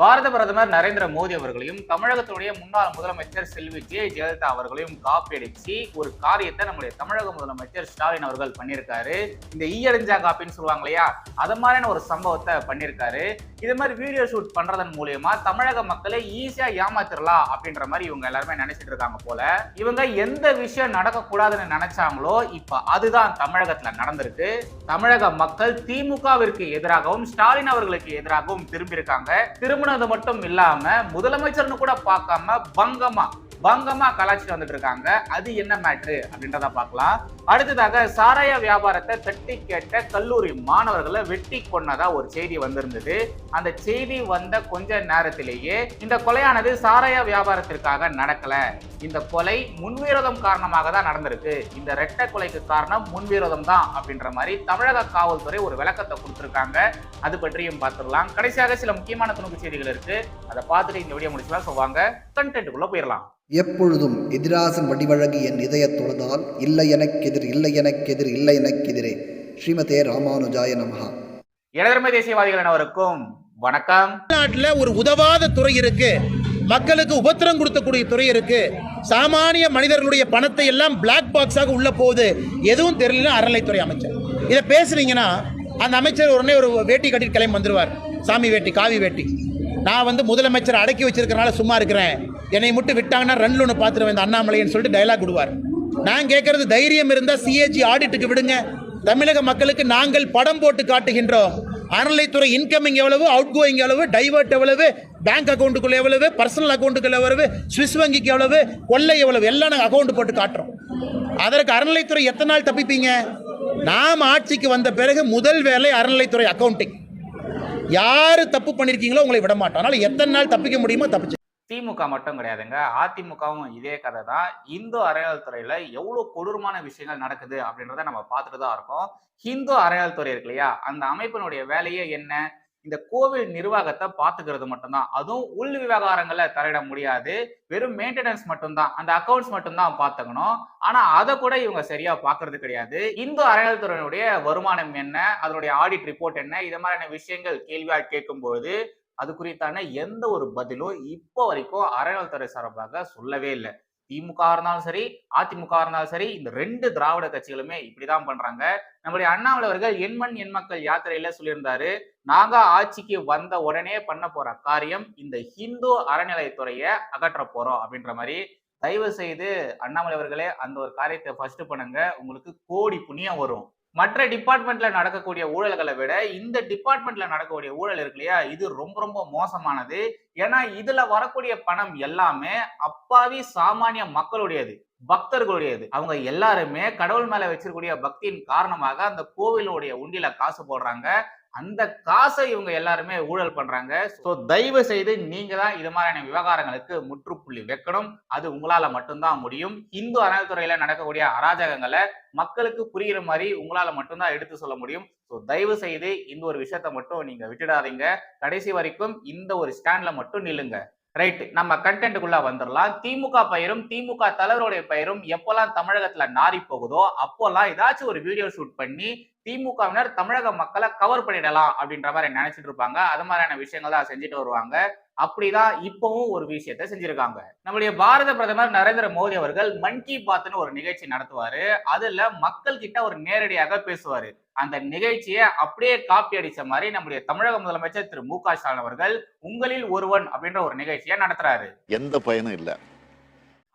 பாரத பிரதமர் நரேந்திர மோடி அவர்களையும் தமிழகத்துடைய முன்னாள் முதலமைச்சர் செல்வி ஜே ஜெயலலிதா அவர்களையும் காப்பியடிச்சு ஒரு காரியத்தை நம்முடைய தமிழக முதலமைச்சர் ஸ்டாலின் அவர்கள் பண்ணியிருக்காரு. இந்த ஈயடிஞ்சா காப்பின்னு சொல்லுவாங்க இல்லையா? அது மாதிரியான ஒரு சம்பவத்தை பண்ணியிருக்காரு. இது மாதிரி வீடியோ ஷூட் பண்றதன் மூலியமா தமிழக மக்களை ஈஸியா ஏமாத்திரலாம் அப்படின்ற மாதிரி இவங்க எல்லாருமே நினைச்சிட்டு இருக்காங்க போல. இவங்க எந்த விஷயம் நடக்கக்கூடாதுன்னு நினைச்சாங்களோ இப்ப அதுதான் தமிழகத்துல நடந்திருக்கு. தமிழக மக்கள் திமுகவிற்கு எதிராகவும் ஸ்டாலின் அவர்களுக்கு எதிராகவும் திரும்பி இருக்காங்க மட்டும் இல்லாம முதலமைச்சர்னு கூட பார்க்காம பங்கமா பங்கமா கலாச்சிட்டு வந்துட்டு இருக்காங்க. அது என்ன மேட்ரு அப்படின்றத பார்க்கலாம். அடுத்ததாக சாராய வியாபாரத்தை தட்டி கேட்ட கல்லூரி மாணவர்களை வெட்டி கொன்னதா ஒரு செய்தி வந்திருந்தது. அந்த செய்தி வந்த கொஞ்ச நேரத்திலேயே இந்த கொலையானது சாராய வியாபாரத்திற்காக நடக்கல. இந்த கொலை முன்விரோதம் காரணமாக தான் நடந்திருக்கு. இந்த ரெட்டை கொலைக்கு காரணம் முன்விரோதம் தான் அப்படின்ற மாதிரி தமிழக காவல்துறை ஒரு விளக்கத்தை கொடுத்துருக்காங்க. அது பற்றியும் பார்த்துடலாம். கடைசியாக சில முக்கியமான துணுக்கு செய்திகள் இருக்கு. அதை பார்த்துட்டு இந்த வீடியோ முடிச்சுலாம் சொல்லுவாங்க கண்டென்ட்டுக்குள்ள போயிடலாம். எப்பொழுதும் எதிராசன் வடிவழகு என் இதயத் தொழுதால் இல்லை எனக்கெதிர் இல்லை எனக்கெதிர் இல்லை எனக்கெதிரே. ஸ்ரீமதே ராமானுஜாய நமஹா. இடதுமை தேசியவாதிகள் அனைவருக்கும் வணக்கம். தமிழ்நாட்டுல ஒரு உதவாத துறை இருக்கு. மக்களுக்கு உபத்திரம் கொடுக்கக்கூடிய துறை இருக்கு. சாமானிய மனிதர்களுடைய பணத்தை எல்லாம் பிளாக் பாக்ஸாக உள்ள போகுது எதுவும் தெரியல அறநிலைத்துறை அமைச்சர். இதை பேசுனீங்கன்னா அந்த அமைச்சர் உடனே ஒரு வேட்டி கட்டிட்டு கிளம்பி வந்துருவார். சாமி வேட்டி காவி வேட்டி. நான் வந்து முதலமைச்சர் அடக்கி வச்சிருக்கனால சும்மா இருக்கிறேன். என்னை மட்டும் விட்டாங்கன்னா ரன்ல ஒன்று பார்த்துருவேன் இந்த அண்ணாமலைன்னு சொல்லிட்டு டைலாக் விடுவார். நான் கேட்கறது தைரியம் இருந்தால் சிஏஜி ஆடிட்டுக்கு விடுங்க. தமிழக மக்களுக்கு நாங்கள் படம் போட்டு காட்டுகின்றோம். அறநிலைத்துறை இன்கமிங் எவ்வளவு அவுட் கோயிங் எவ்வளவு டைவர்ட் எவ்வளவு பேங்க் அக்கௌண்ட்டுக்குள்ள எவ்வளவு பர்சனல் அக்கௌண்ட்டுக்குள்ள எவ்வளவு சுவிஸ் வங்கிக்கு எவ்வளவு கொள்ளை எவ்வளவு எல்லாம் நாங்கள் அக்கௌண்ட் போட்டு காட்டுறோம். அதற்கு அறநிலைத்துறை எத்தனை நாள் தப்பிப்பீங்க? நாம் ஆட்சிக்கு வந்த பிறகு முதல் வேலை அறநிலைத்துறை அக்கௌண்டிங் யார் தப்பு பண்ணியிருக்கீங்களோ உங்களை விட மாட்டோம் அதனால் எத்தனை நாள் தப்பிக்க முடியுமோ தப்பிச்சு திமுக மட்டும் கிடையாதுங்க. அதிமுகவும் இதே கதை தான். இந்து அறநிலையத்துறையில எவ்வளவு கொடூரமான விஷயங்கள் நடக்குது அப்படின்றத நம்ம பார்த்துட்டு தான் இருக்கோம். ஹிந்து துறை இருக்கு இல்லையா? அந்த அமைப்பினுடைய வேலையே என்ன? இந்த கோவில் நிர்வாகத்தை பார்த்துக்கிறது மட்டும்தான் அதுவும் உள் விவகாரங்களை தலையிட முடியாது. வெறும் மெயின்டெனன்ஸ் மட்டும்தான் அந்த அக்கௌண்ட்ஸ் மட்டும்தான் பார்த்துக்கணும். ஆனா அதை கூட இவங்க சரியா பாக்குறது கிடையாது. இந்து அறநிலையத்துறையினுடைய வருமானம் என்ன? அதனுடைய ஆடிட் ரிப்போர்ட் என்ன? இது மாதிரியான விஷயங்கள் கேள்வியால் கேட்கும்போது அது குறித்தான எந்த ஒரு பதிலும் இப்போ வரைக்கும் அறநிலத்துறை சார்பாக சொல்லவே இல்லை. திமுக இருந்தாலும் சரி அதிமுக இருந்தாலும் சரி இந்த ரெண்டு திராவிட கட்சிகளுமே இப்படிதான் பண்றாங்க. நம்முடைய அண்ணாமலை அவர்கள் எண்மண் எண் மக்கள் யாத்திரையில சொல்லியிருந்தாரு நாங்க ஆட்சிக்கு வந்த உடனே பண்ண போற காரியம் இந்த ஹிந்து அறநிலையத்துறையை அகற்ற போறோம் அப்படின்ற மாதிரி தயவு செய்து அண்ணாமலை அவர்களே அந்த ஒரு காரியத்தை ஃபர்ஸ்ட் பண்ணுங்க. உங்களுக்கு கோடி புண்ணியம் வரும். மற்ற டிபார்ட்மெண்ட்ல நடக்கக்கூடிய ஊழல்களை விட இந்த டிபார்ட்மெண்ட்ல நடக்கக்கூடிய ஊழல் இருக்கு இல்லையா? இது ரொம்ப ரொம்ப மோசமானது. ஏன்னா இதுல வரக்கூடிய பணம் எல்லாமே அப்பாவி சாமானிய மக்களுடையது பக்தர்களுடையது. அவங்க எல்லாருமே கடவுள் மேல வச்சிருக்கக்கூடிய பக்தியின் காரணமாக அந்த கோவிலுடைய உண்டியில காசு போடுறாங்க. அந்த காசை இவங்க எல்லாருமே ஊழல் பண்றாங்க. ஸோ தயவு செய்து நீங்க தான் இது மாதிரியான விவகாரங்களுக்கு முற்றுப்புள்ளி வைக்கணும். அது உங்களால மட்டும்தான் முடியும். இந்து அறநிலைத்துறையில நடக்கக்கூடிய அராஜகங்களை மக்களுக்கு புரிகிற மாதிரி உங்களால மட்டும்தான் எடுத்து சொல்ல முடியும். ஸோ தயவு செய்து இந்த ஒரு விஷயத்த மட்டும் நீங்க விட்டுடாதீங்க. கடைசி வரைக்கும் இந்த ஒரு ஸ்டாண்ட்ல மட்டும் நில்லுங்க. ரைட் நம்ம கண்டென்ட்டுக்குள்ள வந்துடலாம் திமுக பெயரும் திமுக தலைவருடைய பெயரும் எப்போல்லாம் தமிழகத்துல நாரி போகுதோ அப்போல்லாம் ஏதாச்சும் ஒரு வீடியோ ஷூட் பண்ணி திமுகவினர் தமிழக மக்களை கவர் பண்ணிடலாம் அப்படின்ற மாதிரி நினைச்சிட்டு இருப்பாங்க. அது மாதிரியான விஷயங்கள் தான் செஞ்சுட்டு வருவாங்க. அப்படிதான் இப்பவும் ஒரு விஷயத்த செஞ்சிருக்காங்க. நம்முடைய பாரத பிரதமர் நரேந்திர மோடி அவர்கள் மன் கி பாத்னு ஒரு நிகழ்ச்சி நடத்துவாரு. அதுல மக்கள் கிட்ட ஒரு நேரடியாக பேசுவாரு. அந்த நிகழ்ச்சியை அப்படியே காப்பி அடிச்ச மாதிரி நம்முடைய தமிழக முதலமைச்சர் திரு மு க ஸ்டாலின் அவர்கள் உங்களில் ஒருவன் அப்படின்ற ஒரு நிகழ்ச்சியை நடத்துறாரு. எந்த பயனும் இல்லை.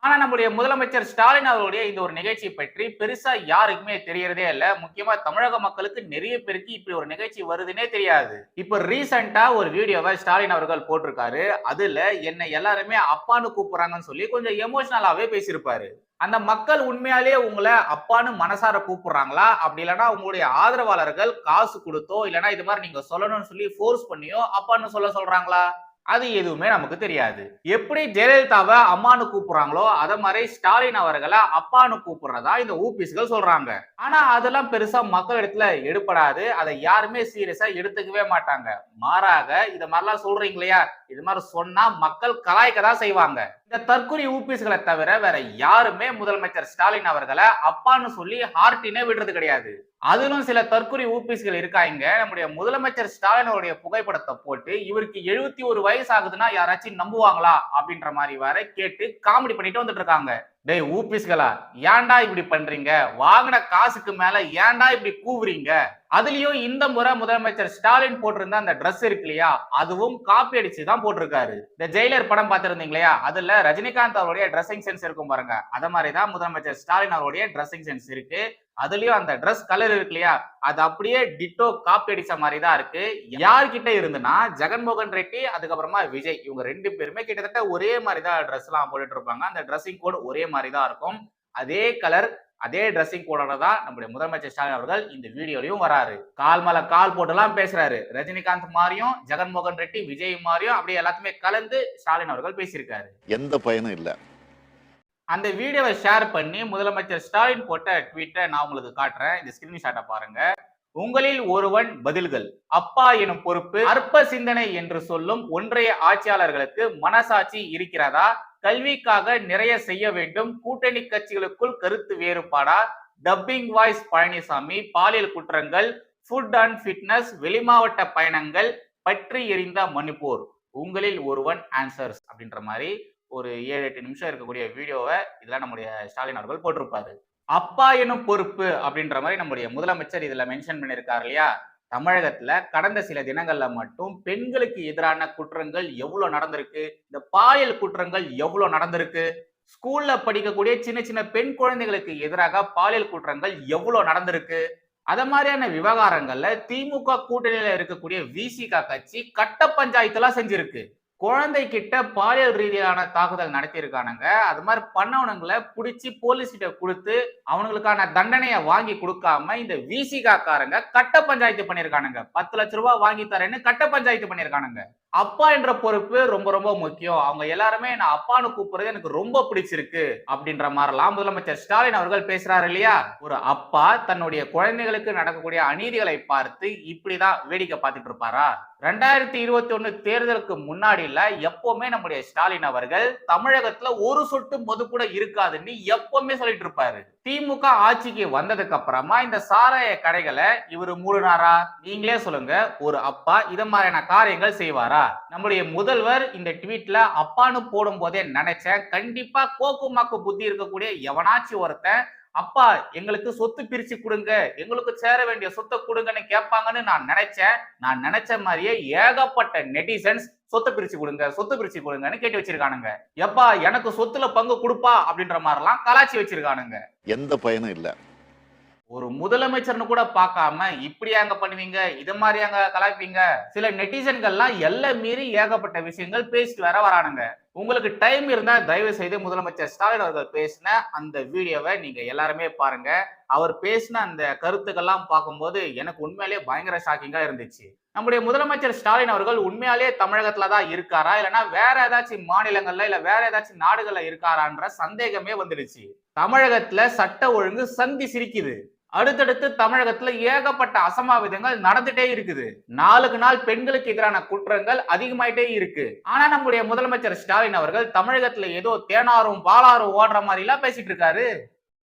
ஆனா நம்முடைய முதலமைச்சர் ஸ்டாலின் அவர்களுடைய இந்த ஒரு நிகழ்ச்சி பற்றி பெருசா யாருக்குமே தெரியறதே இல்ல. முக்கியமா தமிழக மக்களுக்கு நிறைய பேருக்கு இப்படி ஒரு நிகழ்ச்சி வருதுன்னே தெரியாது. இப்ப ரீசெண்டா ஒரு வீடியோவை ஸ்டாலின் அவர்கள் போட்டிருக்காரு. அதுல என்னை எல்லாருமே அப்பான்னு கூப்பிடுறாங்கன்னு சொல்லி கொஞ்சம் எமோஷனலாவே பேசியிருப்பாரு. அந்த மக்கள் உண்மையாலேயே உங்களை அப்பான்னு மனசார கூப்பிடுறாங்களா? அப்படி இல்லைன்னா உங்களுடைய ஆதரவாளர்கள் காசு கொடுத்தோ இல்லைன்னா இது மாதிரி நீங்க சொல்லணும்னு சொல்லி ஃபோர்ஸ் பண்ணியோ அப்பான்னு சொல்ல சொல்றாங்களா? அது எதுவுமே நமக்கு தெரியாது. எப்படி ஜெயலலிதாவை அம்மானு கூப்பிடுறாங்களோ அதை மாதிரி ஸ்டாலின் அவர்களை அப்பான்னு கூப்பிடுறதா இந்த ஊபிஸ்கள் சொல்றாங்க. ஆனா அதெல்லாம் பெருசா மக்கள் இடத்துல எடுப்படாது அதை யாருமே சீரியஸா எடுத்துக்கவே மாட்டாங்க. மாறாக இது மாதிரிலாம் சொல்றீங்க இல்லையா? இது மாதிரி சொன்னா மக்கள் கலாய்க்க தான் செய்வாங்க. இந்த தற்கொலை ஊபிஸ்களை தவிர வேற யாருமே முதலமைச்சர் ஸ்டாலின் அவர்களை அப்பான்னு சொல்லி ஹார்ட்டினே விடுறது கிடையாது. அதிலும் சில தற்கொலை ஊபிஸ்கள் இருக்காங்க நம்முடைய முதலமைச்சர் ஸ்டாலின் அவருடைய புகைப்படத்தை போட்டு இவருக்கு எழுபத்தி ஒரு வயசு ஆகுதுன்னா யாராச்சும் நம்புவாங்களா? அப்படின்ற மாதிரி வேற கேட்டு காமெடி பண்ணிட்டு வந்துட்டு இருக்காங்க. டேய் ஊபிஸ்களா ஏன்டா இப்படி பண்றீங்க? வாங்கின காசுக்கு மேல ஏன்டா இப்படி கூவுறீங்க? அதுலயும் இந்த முறை முதலமைச்சர் ஸ்டாலின் போட்டிருந்த அந்த ட்ரெஸ் இருக்கு இல்லையா அதுவும் காப்பி அடிச்சு தான் போட்டிருக்காரு. இந்த ஜெயிலர் படம் பார்த்திருந்தீங்க இல்லையா அதுல ரஜினிகாந்த் அவருடைய ட்ரெஸ்ஸிங் சென்ஸ் இருக்கும் பாருங்க. அத மாதிரி தான் முதலமைச்சர் ஸ்டாலின் அவருடைய ட்ரெஸ்ஸிங் சென்ஸ் இருக்கு. அதுலயும் அந்த ட்ரெஸ் கலர் இருக்கு இல்லையா? அது அப்படியே டிட்டோ காப்பி அடிச்ச மாதிரி தான் இருக்கு. யார்கிட்ட இருந்துன்னா ஜெகன்மோகன் ரெட்டி அதுக்கப்புறமா விஜய். இவங்க ரெண்டு பேருமே கிட்டத்தட்ட ஒரே மாதிரி தான் ட்ரெஸ் எல்லாம் போட்டுட்டு இருப்பாங்க. அந்த ட்ரெஸ்ஸிங் கோட் ஒரே மாதிரி தான் இருக்கும். அதே கலர் அதே ட்ரெஸ்ஸிங் கோடோட தான் நம்முடைய முதலமைச்சர் ஸ்டாலின் அவர்கள் இந்த வீடியோலையும் வராரு. கால் மேல கால் போட்டுலாம் பேசுறாரு. ரஜினிகாந்த் மாதிரியும் ஜெகன்மோகன் ரெட்டி விஜய் மாதிரியும் அப்படியே எல்லாத்துமே கலந்து ஸ்டாலின் அவர்கள் பேசியிருக்காரு. எந்த பயனும் இல்லை. அந்த வீடியோவை ஷேர் பண்ணி முதலமைச்சர் ஸ்டாலின் போட்ட ட்வீட்டை நான் உங்களுக்கு காட்டுறேன். இந்த ஸ்கிரீன்ஷாட்டை பாருங்க. உங்களில் ஒருவன் பதில்கள் அப்பா எனும் பொறுப்பு அற்ப சிந்தனை என்று சொல்லும் ஒன்றைய ஆட்சியாளர்களுக்கு மனசாட்சி இருக்கிறதா? கல்விக்காக நிறைய செய்ய வேண்டும். கூட்டணி கட்சிகளுக்குள் கருத்து வேறுபாடா? டப்பிங் வாய்ஸ் பழனிசாமி பாலியல் குற்றங்கள் ஃபுட் அண்ட் ஃபிட்னஸ் வெளிமாவட்ட பயணங்கள் பற்றி எரிந்த மணிப்பூர். உங்களில் ஒருவன் ஆன்சர்ஸ் அப்படின்ற மாதிரி ஒரு ஏழு எட்டு நிமிஷம் இருக்கக்கூடிய வீடியோவை இதெல்லாம் நம்முடைய ஸ்டாலின் அவர்கள் போட்டிருப்பாரு. அப்பா எனும் பொறுப்பு அப்படின்ற மாதிரி நம்முடைய முதலமைச்சர் இதுல மென்ஷன் பண்ணியிருக்காரு இல்லையா? தமிழகத்துல கடந்த சில தினங்கள்ல மட்டும் பெண்களுக்கு எதிரான குற்றங்கள் எவ்வளவு நடந்திருக்கு? இந்த பாலியல் குற்றங்கள் எவ்வளவு நடந்திருக்கு? ஸ்கூல்ல படிக்கக்கூடிய சின்ன சின்ன பெண் குழந்தைகளுக்கு எதிராக பாலியல் குற்றங்கள் எவ்வளவு நடந்திருக்கு? அத மாதிரியான விவகாரங்கள்ல திமுக கூட்டணியில இருக்கக்கூடிய விசிக கட்சி கட்ட பஞ்சாயத்துலாம் செஞ்சிருக்கு. குழந்தை கிட்ட பாலியல் ரீதியான தாக்குதல் நடத்தியிருக்கானுங்க. அது மாதிரி பண்ணவனுங்களை பிடிச்சி போலீஸ் கிட்ட கொடுத்து அவனுங்களுக்கான தண்டனையை வாங்கி கொடுக்காம இந்த விசிகா காரங்க கட்ட பஞ்சாயத்து பண்ணியிருக்கானுங்க. பத்து லட்ச ரூபாய் வாங்கி தரேன்னு கட்ட பஞ்சாயத்து பண்ணியிருக்கானுங்க. அப்பா என்ற பொறுப்பு ரொம்ப ரொம்ப முக்கியம். அவங்க எல்லாருமே நான் அப்பான்னு கூப்பிடுறது எனக்கு ரொம்ப பிடிச்சிருக்கு அப்படின்ற மாதிரிலாம் முதலமைச்சர் ஸ்டாலின் அவர்கள் பேசுறாரு இல்லையா? ஒரு அப்பா தன்னுடைய குழந்தைகளுக்கு நடக்கக்கூடிய அநீதிகளை பார்த்து இப்படிதான் வேடிக்கை பார்த்துட்டு இருப்பாரா? ரெண்டாயிரத்தி இருபத்தி ஒண்ணு தேர்தலுக்கு முன்னாடியில எப்பவுமே நம்முடைய ஸ்டாலின் அவர்கள் தமிழகத்துல ஒரு சொட்டு மது கூட இருக்காதுன்னு எப்பவுமே சொல்லிட்டு இருப்பாரு. திமுக ஆட்சிக்கு வந்ததுக்கு அப்புறமா இந்த சாராய கடைகளை இவர் மூடினாரா? நீங்களே சொல்லுங்க. ஒரு அப்பா இத மாதிரியான காரியங்கள் செய்வாரா? நம்முடைய முதல்வர் இந்த ட்வீட்ல அப்பான்னு போடும் போதே நினைச்சேன். கண்டிப்பா கோக்குமாக்கு புத்தி இருக்கக்கூடிய எவனாச்சும் ஒருத்தன் அப்பா எங்களுக்கு சொத்து பிரிச்சு கொடுங்க எங்களுக்கு சேர வேண்டிய சொத்தை கொடுங்கன்னு கேட்பாங்கன்னு நான் நினைச்சேன். நான் நினைச்ச மாதிரியே ஏகப்பட்ட நெட்டிசன்ஸ் சொத்தை பிரிச்சு கொடுங்க சொத்து பிரிச்சு கொடுங்கன்னு கேட்டு வச்சிருக்கானுங்க. எப்பா எனக்கு சொத்துல பங்கு கொடுப்பா அப்படின்ற மாதிரிலாம் கலாச்சி வச்சிருக்கானுங்க. எந்த பயனும் இல்லை. ஒரு முதலமைச்சர்னு கூட பார்க்காம இப்படி அங்க பண்ணுவீங்க? இது மாதிரி அங்க கலாய்ப்பீங்க? சில நெட்டிசன்கள்லாம் எல்லாம் மீறி ஏகப்பட்ட விஷயங்கள் பேசிட்டு வர வரானுங்க. உங்களுக்கு டைம் இருந்தா தயவு செய்து முதலமைச்சர் ஸ்டாலின் அவர்கள் பேசின அந்த வீடியோவை நீங்க எல்லாருமே பாருங்க. அவர் பேசின அந்த கருத்துக்கள்லாம் பார்க்கும்போது எனக்கு உண்மையிலேயே பயங்கர ஷாக்கிங்கா இருந்துச்சு. நம்முடைய முதலமைச்சர் ஸ்டாலின் அவர்கள் உண்மையாலேயே தமிழகத்துல தான் இருக்காரா? இல்லைன்னா வேற ஏதாச்சும் மாநிலங்கள்ல இல்ல வேற ஏதாச்சும் நாடுகள்ல இருக்காரான்ற சந்தேகமே வந்துடுச்சு. தமிழகத்துல சட்ட ஒழுங்கு சந்தி சிரிக்குது. அடுத்தடுத்து தமிழகத்துல ஏகப்பட்ட அசம்பாவிதங்கள் நடந்துட்டே இருக்குது. நாளுக்கு நாள் பெண்களுக்கு எதிரான குற்றங்கள் அதிகமாயிட்டே இருக்கு. ஆனா நம்முடைய முதலமைச்சர் ஸ்டாலின் அவர்கள் தமிழகத்துல ஏதோ தேனாரும் பாலாரும் ஓடுற மாதிரி எல்லாம் பேசிட்டு இருக்காரு.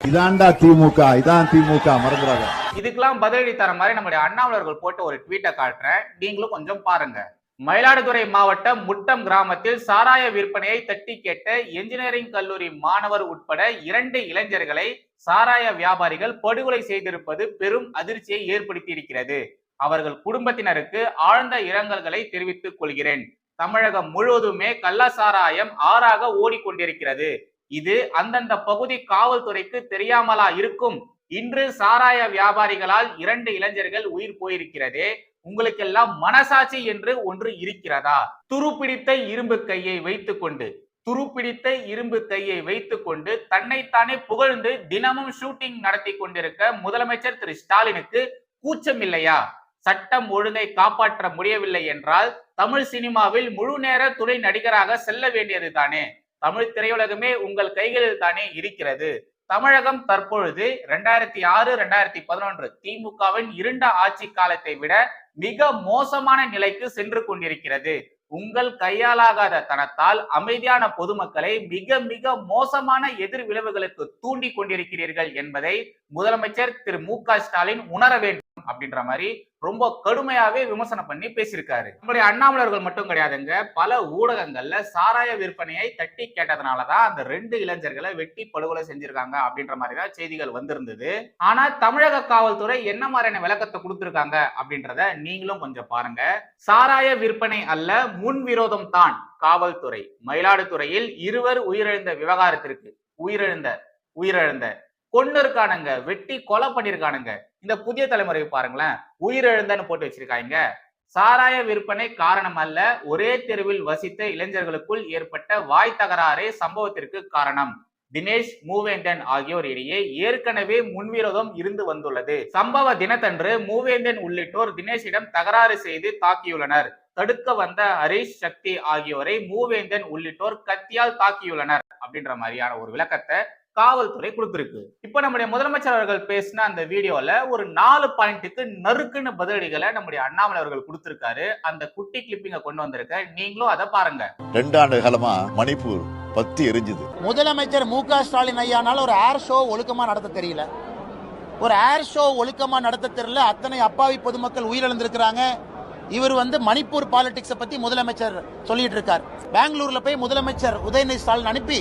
இதான்டா திமுக இதான் திமுக மறந்துடாத இதுக்கெல்லாம் பதிலடி தர மாதிரி நம்முடைய அண்ணாமலர்கள் போட்டு ஒரு ட்வீட்டை காட்டுறேன். நீங்களும் கொஞ்சம் பாருங்க. மயிலாடுதுறை மாவட்டம் முட்டம் கிராமத்தில் சாராய விற்பனையை தட்டி கேட்ட என்ஜினியரிங் கல்லூரி மாணவர் உட்பட இரண்டு இளைஞர்களை சாராய வியாபாரிகள் படுகொலை செய்திருப்பது பெரும் அதிர்ச்சியை ஏற்படுத்தி இருக்கிறது அவர்கள் குடும்பத்தினருக்கு ஆழ்ந்த இரங்கல்களை தெரிவித்துக் கொள்கிறேன். தமிழகம் முழுவதுமே கள்ள சாராயம் ஆறாக ஓடிக்கொண்டிருக்கிறது. இது அந்தந்த பகுதி காவல்துறைக்கு தெரியாமலா இருக்கும்? இன்று சாராய வியாபாரிகளால் இரண்டு இளைஞர்கள் உயிர் போயிருக்கிறதே உங்களுக்கெல்லாம் மனசாட்சி என்று ஒன்று இருக்கிறதா? துருப்பிடித்த இரும்பு கையை வைத்துக்கொண்டு துருப்பிடித்த இரும்பு கையை வைத்துக்கொண்டு தன்னைத்தானே புகழ்ந்து தினமும் ஷூட்டிங் நடத்தி கொண்டிருக்க முதலமைச்சர் திரு ஸ்டாலினுக்கு கூச்சம் இல்லையா சட்டம் ஒழுங்கை காப்பாற்ற முடியவில்லை என்றால் தமிழ் சினிமாவில் முழு நேர துணை நடிகராக செல்ல வேண்டியது தானே? தமிழ் திரையுலகமே உங்கள் கைகளில் தானே இருக்கிறது. தமிழகம் தற்பொழுது ரெண்டாயிரத்தி ஆறு ரெண்டாயிரத்தி பதினொன்று திமுகவின் இருண்ட ஆட்சி காலத்தை விட மிக மோசமான நிலைக்கு சென்று கொண்டிருக்கிறது. உங்கள் கையாலாகாத தனத்தால் அமைதியான பொதுமக்களை மிக மிக மோசமான எதிர் விளைவுகளுக்கு தூண்டி கொண்டிருக்கிறீர்கள் என்பதை முதலமைச்சர் திரு மு க ஸ்டாலின் உணர வேண்டும். அப்படின்ற மாதிரி ரொம்ப கடுமையாவே விமர்சனம் பண்ணி பேசியிருக்காரு. நம்முடைய அண்ணாமலர்கள் மட்டும் கிடையாதுங்க. பல ஊடகங்கள்ல சாராய விற்பனையை தட்டி கேட்டதுனாலதான் அந்த ரெண்டு இளைஞர்களை வெட்டி படுகொலை செஞ்சிருக்காங்க அப்படின்ற மாதிரி தான் செய்திகள் வந்திருந்தது. ஆனா தமிழக காவல்துறை என்ன மாதிரியான விளக்கத்தை கொடுத்திருக்காங்க அப்படின்றத நீங்களும் கொஞ்சம் பாருங்க. சாராய விற்பனை அல்ல முன் விரோதம் தான் காவல்துறை. மயிலாடுதுறையில் இருவர் உயிரிழந்த விவகாரத்திற்கு உயிரிழந்த உயிரிழந்த கொன்னு இருக்கானுங்க வெட்டி கொலை பண்ணிருக்கானுங்க. இந்த புதிய தலைமுறை பாருங்களேன். உயிரிழந்தன்னு போட்டு வச்சிருக்காங்க. சாராய விற்பனை காரணம் அல்ல ஒரே தெருவில் வசித்த இளைஞர்களுக்குள் ஏற்பட்ட வாய் தகராறே சம்பவத்திற்கு காரணம். தினேஷ் மூவேந்தன் ஆகியோர் இடையே ஏற்கனவே முன்விரோதம் இருந்து வந்துள்ளது. சம்பவ தினத்தன்று மூவேந்தன் உள்ளிட்டோர் தினேஷிடம் தகராறு செய்து தாக்கியுள்ளனர். தடுக்க வந்த ஹரிஷ் சக்தி ஆகியோரை மூவேந்தன் உள்ளிட்டோர் கத்தியால் தாக்கியுள்ளனர் அப்படின்ற மாதிரியான ஒரு விளக்கத்தை காவல்துறை கொடுத்திருக்கு. இப்ப நம்முடைய முதலமைச்சர் அவர்கள் பேசின அந்த வீடியோல ஒரு நாலு பாயிண்ட்டுக்கு நறுக்குன்னு பதிலடிகளை நம்முடைய அண்ணாமலை அவர்கள் கொடுத்திருக்காரு. அந்த குட்டி கிளிப்பிங்க கொண்டு வந்திருக்க. நீங்களும் அதை பாருங்க. ரெண்டு ஆண்டு காலமா மணிப்பூர் பத்தி எரிஞ்சுது. முதலமைச்சர் மு க ஸ்டாலின் ஐயானால ஒரு ஏர் ஷோ ஒழுக்கமா நடத்த தெரியல. ஒரு ஏர் ஷோ ஒழுக்கமா நடத்த தெரியல. அத்தனை அப்பாவி பொதுமக்கள் உயிரிழந்திருக்கிறாங்க. இவர் வந்து மணிப்பூர் பாலிடிக்ஸை பத்தி முதலமைச்சர் சொல்லிட்டு இருக்கார். பெங்களூர்ல போய் முதலமைச்சர் உதயநிதி ஸ்டாலின் அனுப்பி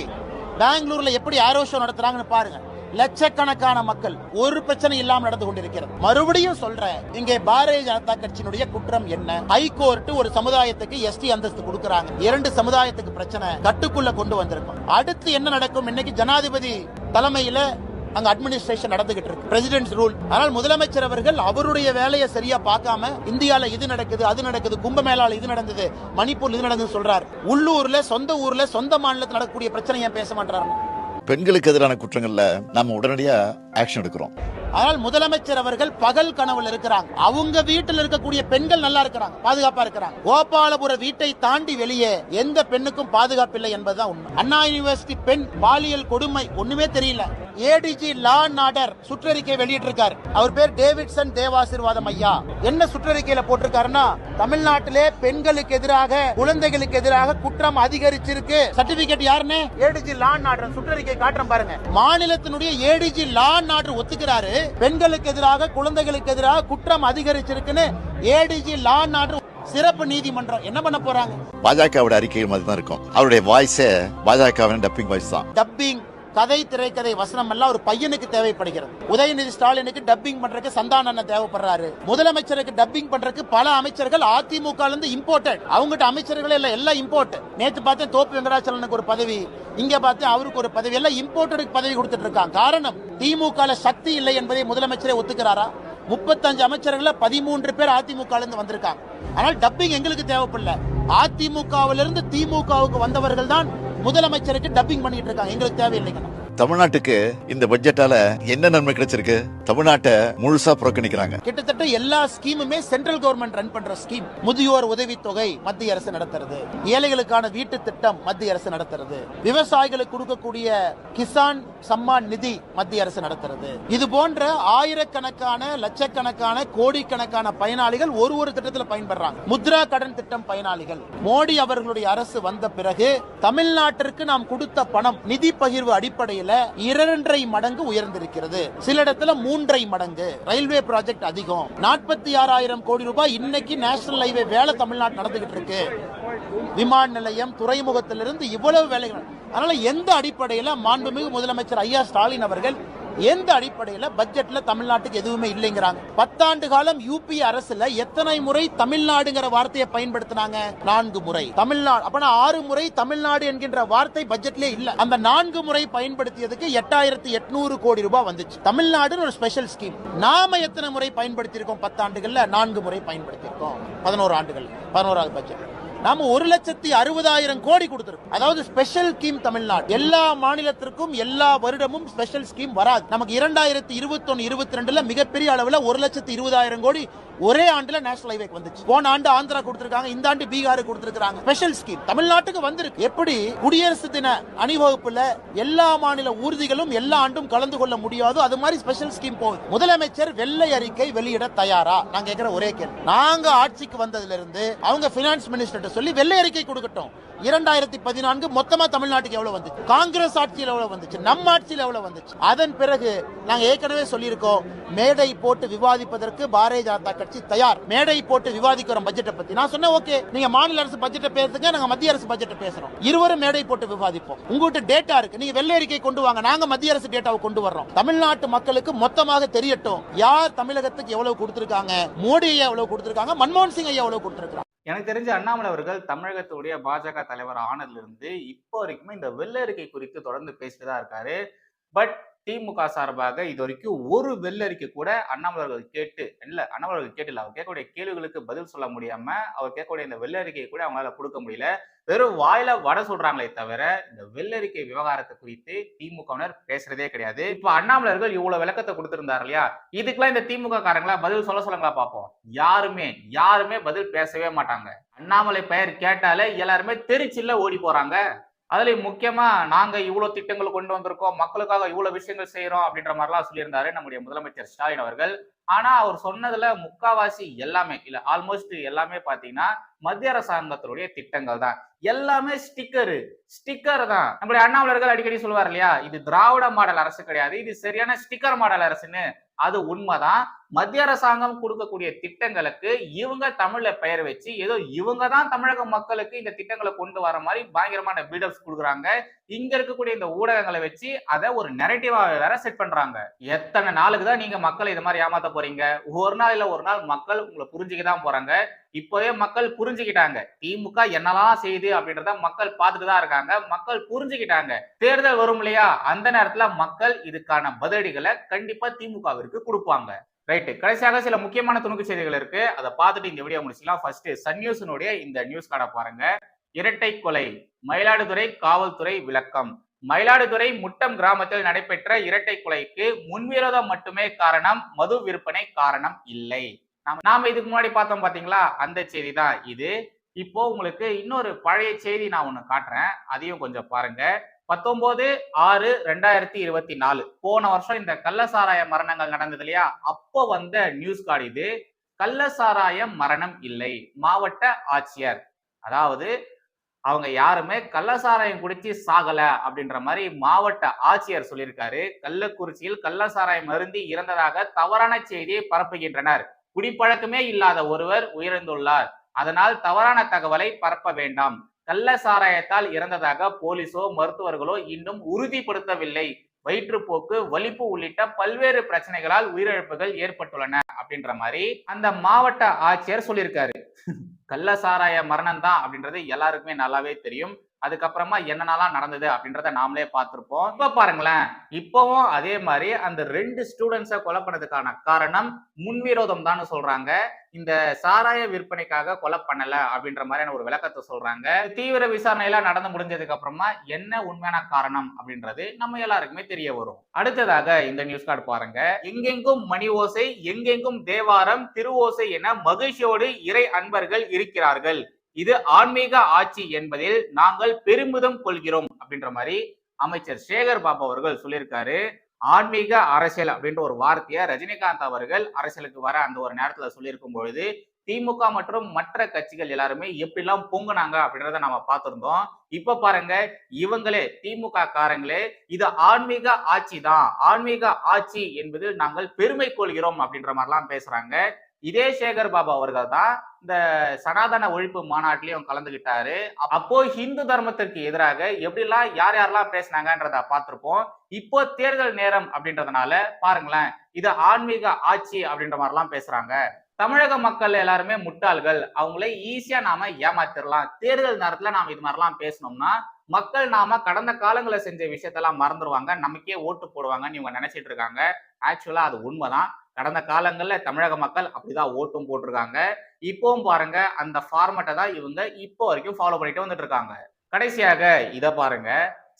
பெங்களூர்ல எப்படி ஏரோ ஷோ நடத்துறாங்கன்னு பாருங்க. லட்சக்கணக்கான மக்கள் ஒரு பிரச்சனை இல்லாமல் நடந்து கொண்டிருக்கிறது. மறுபடியும் சொல்றேன் இங்கே பாரதிய ஜனதா கட்சியினுடைய குற்றம் என்ன? ஹைகோர்ட் ஒரு சமுதாயத்துக்கு எஸ்டி அந்தஸ்து கொடுக்கறாங்க. இரண்டு சமுதாயத்துக்கு பிரச்சனை கட்டுக்குள்ள கொண்டு வந்திருக்கும். அடுத்து என்ன நடக்கும்? இன்னைக்கு ஜனாதிபதி தலைமையில அங்க அட்மினிஸ்ட்ரேஷன் நடந்துகிட்டு இருக்கு. பிரசிடென்ட் ரூல் ஆனால் முதலமைச்சர் அவர்கள் அவருடைய வேலையை சரியா பார்க்காம இந்தியால இது நடக்குது அது நடக்குது கும்பமேளால இது நடந்தது மணிப்பூர் இது நடந்தது சொல்றாரு. உள்ளூர்ல சொந்த ஊர்ல சொந்த மாநிலத்தில் நடக்கக்கூடிய பிரச்சனை ஏன் பேச மாட்டாரு பெண்களுக்கு எதிரான குற்றங்கள்ல நாம உடனடியா ஆக்ஷன் எடுக்கிறோம். ஆனால் முதலமைச்சர் அவர்கள் பகல் கனவுல இருக்கிறாங்க. அவங்க வீட்டில் இருக்கக்கூடிய பெண்கள் நல்லா இருக்கிறாங்க பாதுகாப்பா இருக்கிறாங்க. கோபாலபுர வீட்டை தாண்டி வெளியே எந்த பெண்ணுக்கும் பாதுகாப்பு இல்லை என்பதுதான் உண்மை. அண்ணா யூனிவர்சிட்டி பெண் பாலியல் கொடுமை ஒண்ணுமே தெரியல. ஏடிஜி லா அண்ட் ஆர்டர் சுற்றறிக்கை வெளியிட்டிருக்காரு. அவர் பேர் டேவிட்சன் தேவாசிர்வாதம் ஐயா. என்ன சுற்றறிக்கையில போட்டிருக்காருன்னா தமிழ்நாட்டிலே பெண்களுக்கு எதிராக குழந்தைகளுக்கு எதிராக குற்றம் அதிகரிச்சிருக்கு. சர்டிபிகேட் யாருன்னு? ஏடிஜி லா அண்ட் ஆர்டர் சுற்றறிக்கை காட்டுறேன் பாருங்க. மாநிலத்தினுடைய ஏடிஜி லா அண்ட் ஆர்டர் ஒத்துக்கிறாரு. பெண்களுக்கு எதிராக குழந்தைகளுக்கு எதிராக குற்றம் அதிகரிச்சிருக்குன்னு ஏடிஜி லா ஆர்டர் சிறப்பு நீதிமன்றம் என்ன பண்ண போறாங்க? பாஜகவோட அறிக்கை மாதிரி தான் இருக்கும். அவருடைய வாய்ஸே பாஜகவின் டப்பிங் வாய்ஸ் தான். டப்பிங் கதை திரைக்கதை வசனம் எல்லாம் ஒரு பையனுக்கு தேவைப்படுகிறது. உதயநிதி ஸ்டாலினுக்கு டப்பிங் பண்றதுக்கு சந்தானண்ணன் தேவைப்படுறாரு. முதலமைச்சருக்கு டப்பிங் பண்றதுக்கு பல அமைச்சர்கள் அதிமுக இருந்து இம்போர்ட்டட் அவங்ககிட்ட அமைச்சர்களே இல்ல எல்லாம் இம்போர்ட் நேற்று பார்த்தேன் தோப்பு வெங்கடாச்சலனுக்கு ஒரு பதவி இங்க பார்த்தேன் அவருக்கு ஒரு பதவி எல்லாம் இம்போர்ட்டடுக்கு பதவி கொடுத்துட்டு இருக்காங்க. காரணம் திமுக சக்தி இல்லை என்பதை முதலமைச்சரே ஒத்துக்கிறாரா? முப்பத்தஞ்சு அமைச்சர்கள் பதிமூன்று பேர் அதிமுக இருந்து வந்திருக்காங்க. ஆனால் டப்பிங் எங்களுக்கு தேவைப்படல. அதிமுகவிலிருந்து திமுகவுக்கு வந்தவர்கள் தான் முதலமைச்சருக்கு டப்பிங் பண்ணிட்டு இருக்காங்க. எங்களுக்கு தேவையில்லைங்க தமிழ்நாட்டுக்கு இந்த பட்ஜெட்டால என்ன நன்மை கிடைச்சிருக்கு? தமிழ்நாட்டை முழுசா புறக்கணிக்கிறாங்க. கிட்டத்தட்ட எல்லா ஸ்கீமுமே சென்ட்ரல் கவர்மெண்ட் ரன் பண்ற ஸ்கீம். முதியோர் உதவித்தொகை மத்திய அரசு நடத்துறது. ஏழைகளுக்கான வீட்டு திட்டம் மத்திய அரசு நடத்துறது. விவசாயிகளுக்கு கொடுக்கக்கூடிய கிசான் சம்மான் நிதி மத்திய அரசு நடத்துறது. இது போன்ற ஆயிரக்கணக்கான லட்சக்கணக்கான கோடிக்கணக்கான பயனாளிகள் ஒரு ஒரு திட்டத்தில் பயன்படுறாங்க. முத்ரா கடன் திட்டம் பயனாளிகள். மோடி அவர்களுடைய அரசு வந்த பிறகு தமிழ்நாட்டிற்கு நாம் கொடுத்த பணம் நிதி பகிர்வு அடிப்படையில் இரண்டரை மடங்கு உயர்ந்திருக்கிறது. சில இடத்துல மூன்றரை மடங்கு. ரயில்வே ப்ராஜெக்ட் அதிகம். நாற்பத்தி ஆறாயிரம் கோடி ரூபாய் இன்னைக்கு நேஷனல் ஹைவே வேலை தமிழ்நாடு நடந்துகிட்டு இருக்கு. விமான நிலையம் துறைமுகத்திலிருந்து இவ்வளவு வேலைகள். அதனால எந்த அடிப்படையில மாண்புமிகு முதலமைச்சர் ஐயா ஸ்டாலின் அவர்கள் எந்த அடிப்படையில் பட்ஜெட்டில் தமிழ்நாட்டுக்கு எதுவுமே இல்லைங்கிறாங்க. பத்தாண்டு காலம் யூபி அரசுல எத்தனை முறை தமிழ்நாடுங்கிற வார்த்தையை பயன்படுத்தினாங்க? நான்கு முறை. தமிழ்நாடு அப்பனா ஆறு முறை தமிழ்நாடு என்கின்ற வார்த்தை பட்ஜெட்லேயே இல்ல. அந்த நான்கு முறை பயன்படுத்தியதுக்கு எட்டாயிரத்தி எட்நூறு கோடி ரூபாய் வந்துச்சு. தமிழ்நாடுன்னு ஒரு ஸ்பெஷல் ஸ்கீம் நாம எத்தனை முறை பயன்படுத்தியிருக்கோம்? பத்தாண்டுகள்ல நான்கு முறை பயன்படுத்தியிருக்கோம். பதினோரு ஆண்டுகள் பதினோராவது பட்ஜெட் நாம ஒரு லட்சத்தி அறுபதாயிரம் கோடி கொடுத்திருக்கோம். அதாவது ஸ்பெஷல் ஸ்கீம் தமிழ்நாடு. எல்லா மாநிலத்திற்கும் எல்லா வருடமும் ஸ்பெஷல் ஸ்கீம் வராது. நமக்கு இரண்டாயிரத்தி இருபத்தி ஒன்னு இருபத்தி ரெண்டுல மிகப்பெரிய அளவுல ஒரு லட்சத்தி இருபதாயிரம் கோடி ஒரே ஆண்டுல நேஷனல் ஹைவேக்கு வந்துச்சு. போன ஆண்டு ஆந்திரா கொடுத்திருக்காங்க இந்த ஆண்டு பீகார் கொடுத்திருக்காங்க ஸ்பெஷல் ஸ்கீம் தமிழ்நாட்டுக்கு வந்திருக்கு. எப்படி? குடியரசு தின அணிவகுப்புல எல்லா மாநில ஊர்திகளும் எல்லா ஆண்டும் கலந்து கொள்ள முடியாதோ அது மாதிரி ஸ்பெஷல் ஸ்கீம் போகுது. முதலமைச்சர் வெள்ளை அறிக்கை வெளியிட தயாரா? நான் கேட்கிற ஒரே கேள்வி. நாங்க ஆட்சிக்கு வந்ததுல இருந்து அவங்க பினான்ஸ் மினிஸ்டர் சொல்லி வெள்ளை அறிக்கை கொடுக்கட்டும். இரண்டாயிரத்தி பதினான்கு மொத்தமா தமிழ்நாட்டுக்கு எவ்வளவு வந்துச்சு? காங்கிரஸ் ஆட்சியில் எவ்வளவு வந்துச்சு? நம்ம ஆட்சியில் எவ்வளவு வந்துச்சு? அதன் பிறகு நாங்க ஏற்கனவே சொல்லியிருக்கோம் மேடை போட்டு விவாதிப்பதற்கு பாரதிய ஜனதா கட்சி தயார். மேடை போட்டு விவாதிக்கிறோம் பட்ஜெட்டை பத்தி. நான் சொன்னேன் ஓகே நீங்க மாநில அரசு பட்ஜெட்டை பேசுங்க நாங்க மத்திய அரசு பட்ஜெட்டை பேசுறோம். இருவரும் மேடை போட்டு விவாதிப்போம். உங்ககிட்ட டேட்டா இருக்கு. நீங்க வெள்ளை அறிக்கை கொண்டு வாங்க. நாங்க மத்திய அரசு டேட்டாவை கொண்டு வர்றோம். தமிழ்நாட்டு மக்களுக்கு மொத்தமாக தெரியட்டும் யார் தமிழகத்துக்கு எவ்வளவு கொடுத்திருக்காங்க மோடி ஐயா எவ்வளவு கொடுத்திருக்காங்க மன்மோகன் சிங் ஐயா எவ்வளவு கொடுத்திருக்காங்க? எனக்கு தெரிஞ்ச அண்ணாமலை அவர்கள் தமிழகத்துடைய பாஜக தலைவர் ஆனதுல இருந்து இப்போ வரைக்குமே இந்த வெள்ளரிக்கை குறித்து தொடர்ந்து பேசிட்டு தான் இருக்காரு. பட் திமுக சார்பாக இது வரைக்கும் ஒரு வெள்ளரிக்கை கூட அண்ணாமலர்கள் கேட்டு இல்ல அண்ணாமலர்கள் கேட்டு இல்ல அவர் கேட்கக்கூடிய கேள்விகளுக்கு பதில் சொல்ல முடியாம அவர் கேட்கக்கூடிய இந்த வெள்ளரிக்கையை கூட அவங்களால கொடுக்க முடியல. வெறும் வாயில வடை சொல்றாங்களே தவிர இந்த வெள்ளரிக்கை விவகாரத்தை குறித்து திமுகவினர் பேசுறதே கிடையாது. இப்ப அண்ணாமலர்கள் இவ்வளவு விளக்கத்தை கொடுத்திருந்தாரு இல்லையா? இதுக்கெல்லாம் இந்த திமுக காரங்களா பதில் சொல்ல சொல்லுங்களா பார்ப்போம் யாருமே யாருமே பதில் பேசவே மாட்டாங்க. அண்ணாமலை பெயர் கேட்டாலே எல்லாருமே தெரிச்சில்ல ஓடி போறாங்க. அதுலயும் முக்கியமா நாங்க இவ்வளவு திட்டங்கள் கொண்டு வந்திருக்கோம் மக்களுக்காக இவ்வளவு விஷயங்கள் செய்யறோம் அப்படின்ற மாதிரிலாம் சொல்லியிருந்தாரு நம்முடைய முதலமைச்சர் ஸ்டாலின் அவர்கள். ஆனா அவர் சொன்னதுல முக்காவாசி எல்லாமே இல்ல ஆல்மோஸ்ட் எல்லாமே பாத்தீங்கன்னா மத்திய அரசாங்கத்தினுடைய திட்டங்கள் தான். எல்லாமே ஸ்டிக்கரு ஸ்டிக்கர் தான். நம்மளுடைய அண்ணாமலர்கள் அடிக்கடி சொல்லுவார் இல்லையா? இது திராவிட மாடல் அரசு கிடையாது இது சரியான ஸ்டிக்கர் மாடல் அரசுன்னு. அது உண்மைதான். மத்திய அரசாங்கம் கொடுக்கக்கூடிய திட்டங்களுக்கு இவங்க தமிழ்ல பெயர் வச்சு ஏதோ இவங்க தான் தமிழக மக்களுக்கு இந்த திட்டங்களை கொண்டு வர மாதிரி பயங்கரமான பில்டப்ஸ் கொடுக்குறாங்க. இங்க இருக்கக்கூடிய இந்த ஊடகங்களை வச்சு அதை ஒரு நெரட்டிவா வேற செட் பண்றாங்க. எத்தனை நாளுக்கு தான் நீங்க மக்களை இது மாதிரி ஏமாத்த போறீங்க? ஒரு நாள் இல்ல ஒரு நாள் மக்கள் உங்களை புரிஞ்சுக்க தான் போறாங்க. இப்போவே மக்கள் புரிஞ்சுக்கிட்டாங்க. திமுக என்னெல்லாம் செய்யுது அப்படின்றத மக்கள் பார்த்துட்டு தான் இருக்காங்க. மக்கள் புரிஞ்சுக்கிட்டாங்க. தேர்தல் வரும் இல்லையா? அந்த நேரத்துல மக்கள் இதுக்கான பதிலடிகளை கண்டிப்பா திமுகவிற்கு கொடுப்பாங்க. ரைட்டு கடைசியாக சில முக்கியமான துணுக்கு செய்திகள் இருக்கு. அதை பார்த்துட்டு இந்த வீடியோ முடிச்சுக்கலாம். ஃபர்ஸ்ட் சன் நியூஸினுடைய இந்த நியூஸ் கார்டை பாருங்க. இரட்டை கொலை மயிலாடுதுறை காவல்துறை விளக்கம். மயிலாடுதுறை முட்டம் கிராமத்தில் நடைபெற்ற இரட்டை கொலைக்கு முன்விரோதம் மட்டுமே காரணம் மது விற்பனை காரணம் இல்லை. நாம நாம இதுக்கு முன்னாடி பார்த்தோம் பாத்தீங்களா அந்த செய்தி தான் இது. இப்போ உங்களுக்கு இன்னொரு பழைய செய்தி நான் ஒண்ணு காட்டுறேன். அதையும் கொஞ்சம் பாருங்க. பத்தொன்பது ஆறு ரெண்டாயிரத்தி இருபத்தி நாலு. போன வருஷம் இந்த கள்ளசாராய மரணங்கள் நடந்தது இல்லையா? அப்போ வந்த நியூஸ் கார்டு இது. கள்ளசாராய மரணம் இல்லை. மாவட்ட ஆட்சியர். அதாவது அவங்க யாருமே கள்ளசாராயம் குடிச்சு சாகல அப்படின்ற மாதிரி மாவட்ட ஆட்சியர் சொல்லியிருக்காரு. கள்ளக்குறிச்சியில் கள்ளசாராயம் மருந்தி இறந்ததாக தவறான செய்தியை பரப்புகின்றனர். குடிப்பழக்கமே இல்லாத ஒருவர் உயிரிழந்துள்ளார். அதனால் தவறான தகவலை பரப்ப வேண்டாம். கள்ள சாராயத்தால் இறந்ததாக போலீசோ மருத்துவர்களோ இன்னும் உறுதிப்படுத்தவில்லை. வயிற்றுப்போக்கு வலிப்பு உள்ளிட்ட பல்வேறு பிரச்சனைகளால் உயிரிழப்புகள் ஏற்பட்டுள்ளன அப்படின்ற மாதிரி அந்த மாவட்ட ஆட்சியர் சொல்லியிருக்காரு. கள்ள சாராய மரணம் தான் அப்படின்றது எல்லாருக்குமே நல்லாவே தெரியும். அதுக்கப்புறமா என்னென்னலாம் நடந்தது அப்படின்றத நாமளே பார்த்துருப்போம். இப்போ பாருங்களேன் இப்போவும் அதே மாதிரி அந்த ரெண்டு ஸ்டூடெண்ட்ஸை கொலை பண்ணதுக்கான காரணம் முன்விரோதம் தான் சொல்றாங்க. இந்த சாராய விற்பனைக்காக கொலை பண்ணல அப்படின்ற மாதிரியான ஒரு விளக்கத்தை சொல்றாங்க. தீவிர விசாரணையெல்லாம் நடந்து முடிஞ்சதுக்கு அப்புறமா என்ன உண்மையான காரணம் அப்படின்றது நம்ம எல்லாருக்குமே தெரிய வரும். அடுத்ததாக இந்த நியூஸ் கார்டு பாருங்க. எங்கெங்கும் மணி ஓசை எங்கெங்கும் தேவாரம் திருவோசை என மகிழ்ச்சியோடு இறை அன்பர்கள் இருக்கிறார்கள். இது ஆன்மீக ஆட்சி என்பதில் நாங்கள் பெருமிதம் கொள்கிறோம் அப்படின்ற மாதிரி அமைச்சர் சேகர் பாபு அவர்கள் சொல்லியிருக்காரு. ஆன்மீக அரசியல் அப்படின்ற ஒரு வார்த்தையை ரஜினிகாந்த் அவர்கள் அரசியலுக்கு வர அந்த ஒரு நேரத்தில் சொல்லியிருக்கும் பொழுது திமுக மற்றும் மற்ற கட்சிகள் எல்லாருமே எப்படிலாம் பொங்குனாங்க அப்படின்றத நம்ம பார்த்துருந்தோம். இப்ப பாருங்க இவங்களே திமுக காரங்களே இது ஆன்மீக ஆட்சி தான் ஆன்மீக ஆட்சி என்பதில் நாங்கள் பெருமை கொள்கிறோம் அப்படின்ற மாதிரிலாம் பேசுறாங்க. இதே சேகர் பாபா அவர்கள் தான் இந்த சனாதன ஒழிப்பு மாநாட்டிலையும் கலந்துகிட்டாரு. அப்போ ஹிந்து தர்மத்திற்கு எதிராக எப்படிலாம் யார் யாரெல்லாம் பேசினாங்கன்றத பார்த்துருப்போம். இப்போ தேர்தல் நேரம் அப்படின்றதுனால பாருங்களேன் இது ஆன்மீக ஆட்சி அப்படின்ற மாதிரிலாம் பேசுறாங்க. தமிழக மக்கள் எல்லாருமே முட்டாள்கள். அவங்கள ஈஸியா நாம ஏமாத்திரலாம். தேர்தல் நேரத்துல நாம இது மாதிரிலாம் பேசணும்னா மக்கள் நாம கடந்த காலங்களில் செஞ்ச விஷயத்தெல்லாம் மறந்துடுவாங்க நமக்கே ஓட்டு போடுவாங்கன்னு இவங்க நினைச்சிட்டு இருக்காங்க. ஆக்சுவலா அது உண்மைதான். கடந்த காலங்களில் தமிழக மக்கள் அப்படிதான் ஓட்டும் போட்டிருக்காங்க. இப்போவும் பாருங்க அந்த ஃபார்மட்டை தான் இவங்க இப்போ வரைக்கும் ஃபாலோ பண்ணிட்டு வந்துட்டு இருக்காங்க கடைசியாக இதை பாருங்க.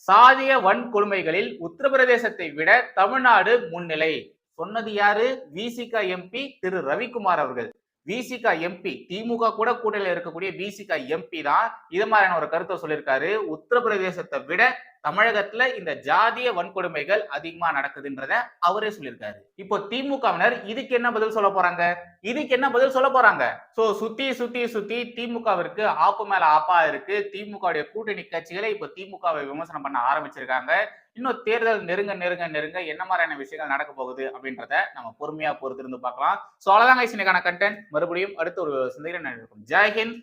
சாதிய வன்கொடுமைகளில் உத்தரப்பிரதேசத்தை விட தமிழ்நாடு முன்னிலை. சொன்னது யாரு? விசிக எம்பி திரு. ரவிக்குமார் அவர்கள். விசிகா எம்பி திமுக கூட கூட்டணியில் இருக்கக்கூடிய விசிகா எம்பி தான் இது மாதிரியான ஒரு கருத்தை சொல்லியிருக்காரு. உத்தரப்பிரதேசத்தை விட தமிழகத்துல இந்த ஜாதிய வன்கொடுமைகள் அதிகமா நடக்குதுன்றத அவரே சொல்லியிருக்காரு. இப்போ திமுகவினர் இதுக்கு என்ன பதில் சொல்ல போறாங்க? இதுக்கு என்ன பதில் சொல்ல போறாங்க? சோ சுத்தி சுத்தி சுத்தி திமுகவிற்கு ஆப்பு மேல ஆப்பா இருக்கு. திமுகவுடைய கூட்டணி கட்சிகளை இப்போ திமுகவை விமர்சனம் பண்ண ஆரம்பிச்சிருக்காங்க. இன்னும் தேர்தல் நெருங்க நெருங்க நெருங்க என்ன மாதிரியான விஷயங்கள் நடக்க போகுது அப்படின்றத நம்ம பொறுமையா பொறுத்திருந்து பார்க்கலாம். சோ அவ்வளவுதான் இன்னைக்கான கண்டென்ட் மறுபடியும் அடுத்த ஒரு சிந்தனை இருக்கும்? ஜெய்ஹிந்த்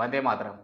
வந்தே மாதரம்.